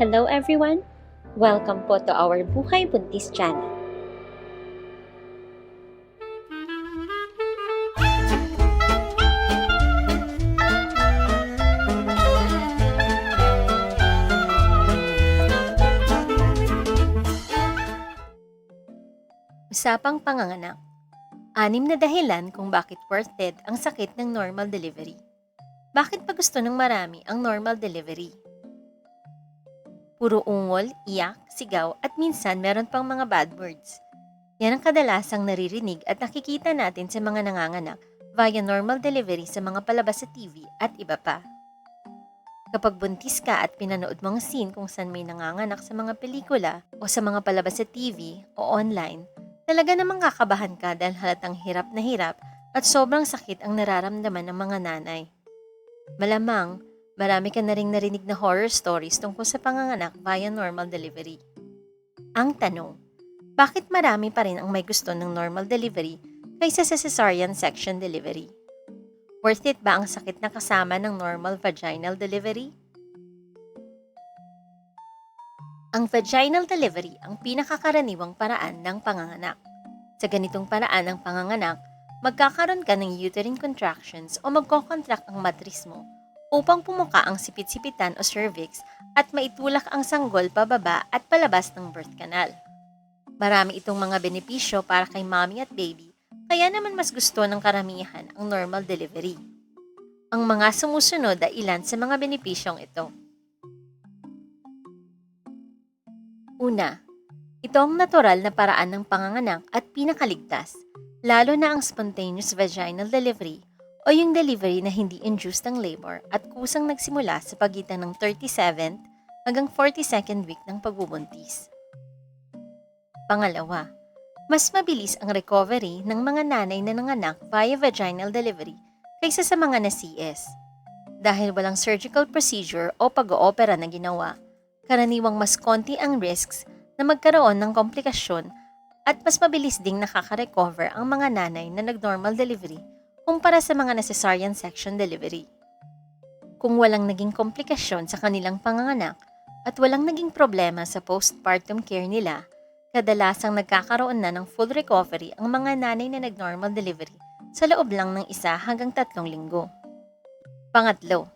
Hello everyone! Welcome po to our Buhay Buntis channel. Usapang panganganak. Anim na dahilan kung bakit worth it ang sakit ng normal delivery. Bakit pa gusto ng marami ang normal delivery? Puro ungol, iyak, sigaw at minsan meron pang mga bad words. Yan ang kadalasang naririnig at nakikita natin sa mga nanganganak via normal delivery sa mga palabas sa TV at iba pa. Kapag buntis ka at pinanood ang scene kung saan may nanganganak sa mga pelikula o sa mga palabas sa TV o online, talaga namang kakabahan ka dahil halatang hirap na hirap at sobrang sakit ang nararamdaman ng mga nanay. Malamang, marami ka na ring narinig na horror stories tungkol sa panganganak via normal delivery. Ang tanong, bakit marami pa rin ang may gusto ng normal delivery kaysa sa cesarean section delivery? Worth it ba ang sakit na kasama ng normal vaginal delivery? Ang vaginal delivery ang pinakakaraniwang paraan ng panganganak. Sa ganitong paraan ng panganganak, magkakaroon ka ng uterine contractions o magkocontract ang matris mo upang pumuka ang sipit-sipitan o cervix at maitulak ang sanggol pababa at palabas ng birth canal. Marami itong mga benepisyo para kay mommy at baby, kaya naman mas gusto ng karamihan ang normal delivery. Ang mga sumusunod ay ilan sa mga benepisyong ito. Una, ito ang natural na paraan ng panganganak at pinakaligtas, lalo na ang spontaneous vaginal delivery o yung delivery na hindi induced ang labor at kusang nagsimula sa pagitan ng 37th hanggang 42nd week ng pagbubuntis. Pangalawa, mas mabilis ang recovery ng mga nanay na nanganak via vaginal delivery kaysa sa mga na CS. Dahil walang surgical procedure o pag-oopera na ginawa, karaniwang mas konti ang risks na magkaroon ng komplikasyon at mas mabilis ding nakaka-recover ang mga nanay na nag-normal delivery kumpara sa mga na cesarean section delivery. Kung walang naging komplikasyon sa kanilang panganganak at walang naging problema sa postpartum care nila, kadalasang nagkakaroon na ng full recovery ang mga nanay na nag-normal delivery sa loob lang ng isa hanggang tatlong linggo. Pangatlo,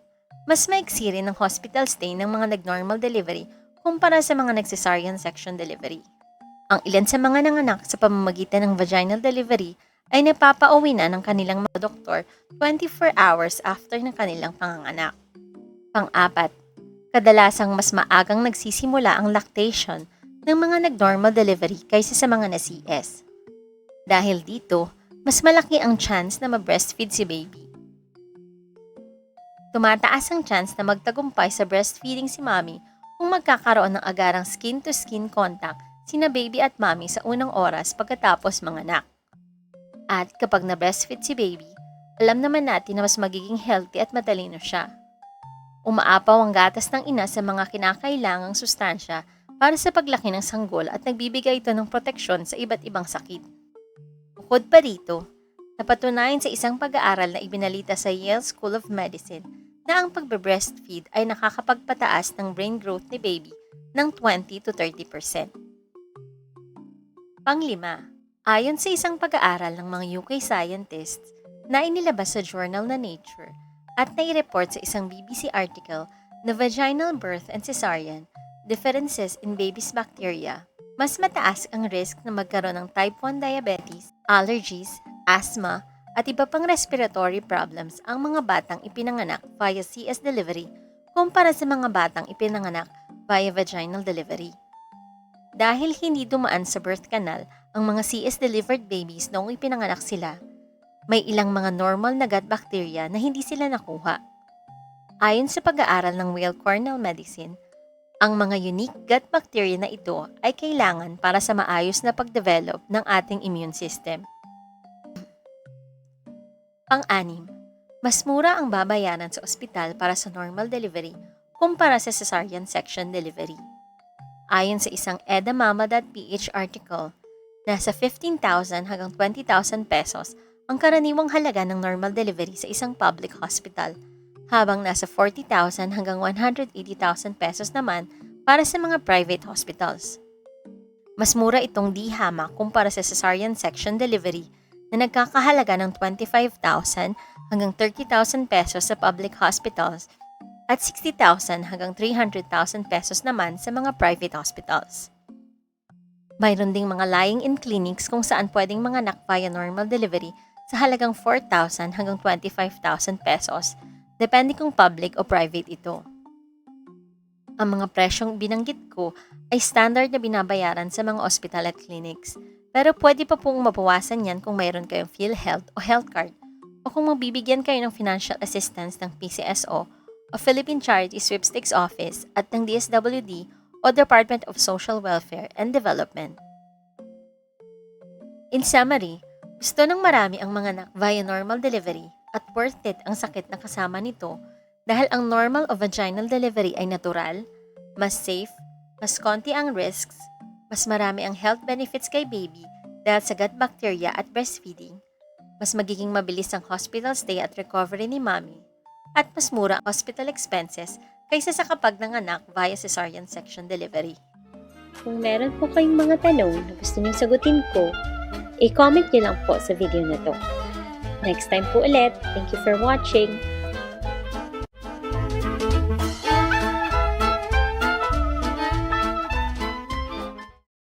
mas maiksi rin ang hospital stay ng mga nag-normal delivery kumpara sa mga nag-cesarean section delivery. Ang ilan sa mga nanganak sa pamamagitan ng vaginal delivery ay napapauwi na ng kanilang mga doktor 24 hours after ng kanilang panganganak. Pang-apat, kadalasang mas maagang nagsisimula ang lactation ng mga nag-normal delivery kaysa sa mga na-CS. Dahil dito, mas malaki ang chance na ma-breastfeed si baby. Tumataas ang chance na magtagumpay sa breastfeeding si mommy kung magkakaroon ng agarang skin-to-skin contact sina baby at mommy sa unang oras pagkatapos manganak. At kapag na-breastfeed si baby, alam naman natin na mas magiging healthy at matalino siya. Umaapaw ang gatas ng ina sa mga kinakailangang sustansya para sa paglaki ng sanggol at nagbibigay ito ng proteksyon sa iba't ibang sakit. Bukod pa rito, napatunayan sa isang pag-aaral na ibinalita sa Yale School of Medicine na ang pagbe-breastfeed ay nakakapagpataas ng brain growth ni baby ng 20 to 30%. Panglima, ayon sa isang pag-aaral ng mga UK scientists na inilabas sa journal na Nature at nai-report sa isang BBC article na vaginal birth and cesarean differences in baby's bacteria, mas mataas ang risk na magkaroon ng type 1 diabetes, allergies, asthma, at iba pang respiratory problems ang mga batang ipinanganak via CS delivery kumpara sa mga batang ipinanganak via vaginal delivery. Dahil hindi dumaan sa birth canal ang mga CS delivered babies noong ipinanganak sila, may ilang mga normal na gut bacteria na hindi sila nakuha. Ayon sa pag-aaral ng Weill Cornell Medicine, ang mga unique gut bacteria na ito ay kailangan para sa maayos na pagdevelop ng ating immune system. Pang-anim, mas mura ang babayaran sa ospital para sa normal delivery kumpara sa cesarean section delivery. Ayon sa isang edamama.ph article, nasa 15,000 hanggang 20,000 pesos ang karaniwang halaga ng normal delivery sa isang public hospital, habang nasa 40,000 hanggang 180,000 pesos naman para sa mga private hospitals. Mas mura itong DHAMA kumpara sa cesarean section delivery na nagkakahalaga ng 25,000 hanggang 30,000 pesos sa public hospitals at 60,000 hanggang 300,000 pesos naman sa mga private hospitals. Mayroon ding mga lying-in clinics kung saan pwedeng manganak via normal delivery sa halagang 4,000 hanggang 25,000 pesos, depende kung public o private ito. Ang mga presyong binanggit ko ay standard na binabayaran sa mga ospital at clinics, pero pwede pa pong mabawasan yan kung mayroon kayong PhilHealth o health card o kung mabibigyan kayo ng financial assistance ng PCSO o Philippine Charity Sweepstakes Office at ng DSWD o Department of Social Welfare and Development. In summary, gusto ng marami ang mga anak via normal delivery at worth it ang sakit na kasama nito dahil ang normal o vaginal delivery ay natural, mas safe, mas konti ang risks, mas marami ang health benefits kay baby dahil sa gut bacteria at breastfeeding, mas magiging mabilis ang hospital stay at recovery ni mommy, at mas mura ang hospital expenses kaysa sa kapag nanganak via cesarean section delivery. Kung meron po kayong mga tanong na gusto niyong sagutin ko, i-comment niyo lang po sa video na to. Next time po ulit. Thank you for watching.